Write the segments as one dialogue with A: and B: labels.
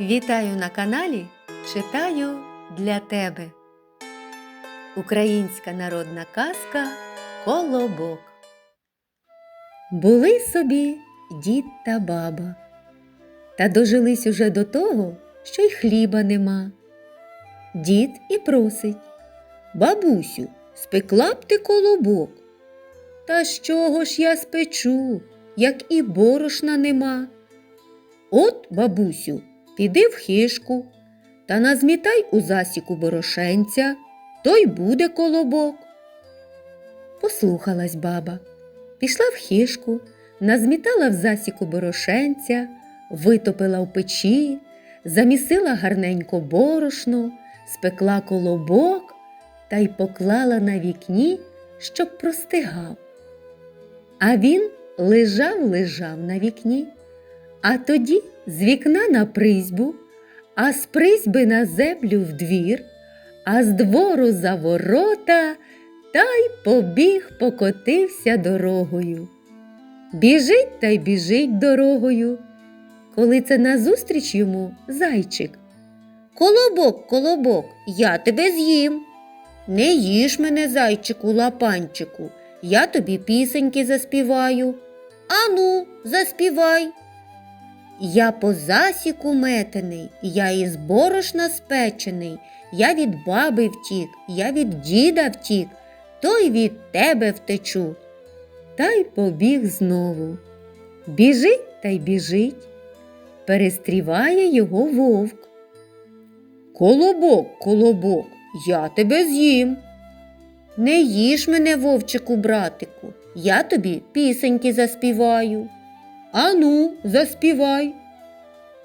A: Вітаю на каналі Читаю для тебе. Українська народна казка Колобок. Були собі дід та баба. Та дожились уже до того, що й хліба нема. Дід і просить Бабусю, спекла б ти колобок. Та з чого ж я спечу, як і борошна нема? От, бабусю, піди в хишку та назмітай у засіку борошенця, то й буде колобок. Послухалась баба, пішла в хишку, назмітала в засіку борошенця, витопила в печі, замісила гарненько борошно, спекла колобок та й поклала на вікні, щоб простигав. А він лежав, лежав на вікні. А тоді з вікна на призьбу, а з призьби на землю в двір, а з двору за ворота та й побіг покотився дорогою. Біжить та й біжить дорогою. Коли це назустріч йому зайчик. Колобок, колобок, я тебе з'їм. Не їж мене, зайчику, лапанчику, я тобі пісеньки заспіваю. Ану, заспівай. Я по засіку метений, я із борошна спечений, я від баби втік, я від діда втік, то й від тебе втечу. Та й побіг знову. Біжить та й біжить. Перестріває його вовк. Колобок, колобок, я тебе з'їм. Не їж мене, вовчику, братику, я тобі пісеньки заспіваю. Ану, заспівай.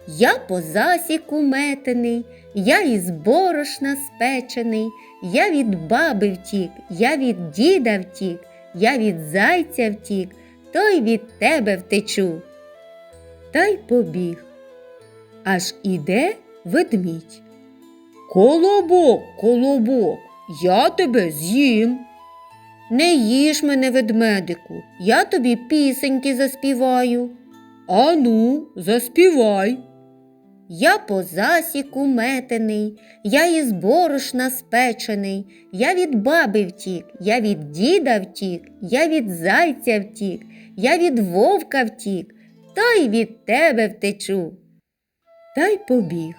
A: Я по засіку метений, я із борошна спечений, я від баби втік, я від діда втік, я від зайця втік, то й від тебе втечу. Та й побіг. Аж іде ведмідь. Колобок, колобок, я тебе з'їм. Не їж мене, ведмедику, я тобі пісеньки заспіваю. Ану, заспівай. Я по засіку метений, я із борошна спечений, я від баби втік, я від діда втік, я від зайця втік, я від вовка втік, та й від тебе втечу. Та й побіг.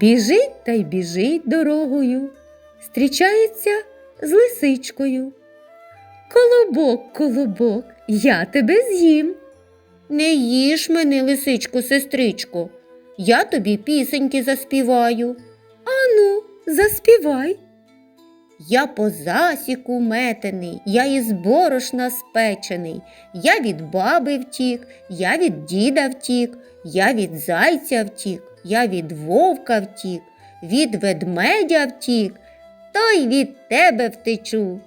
A: Біжить та й біжить дорогою, зустрічається з лисичкою. Колобок, колобок, я тебе з'їм. Не їж мене, лисичко, сестричко, я тобі пісеньки заспіваю. Ану, заспівай. Я по засіку метений, я із борошна спечений, я від баби втік, я від діда втік, я від зайця втік, я від вовка втік, від ведмедя втік, та й від тебе втечу.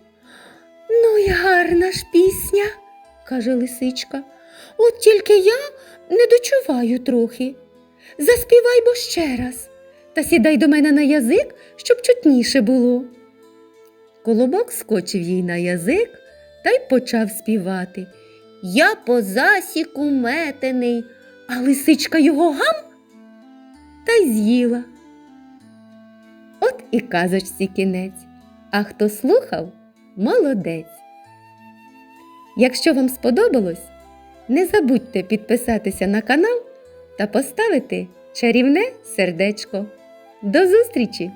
A: Ну й гарна ж пісня, каже лисичка. От тільки я не дочуваю трохи. Заспівай бо ще раз та сідай до мене на язик, щоб чутніше було. Колобок скочив їй на язик та й почав співати. Я по засіку метений, а лисичка його гам та й з'їла. І казочці кінець. А хто слухав, молодець. Якщо вам сподобалось, не забудьте підписатися на канал та поставити чарівне сердечко. До зустрічі!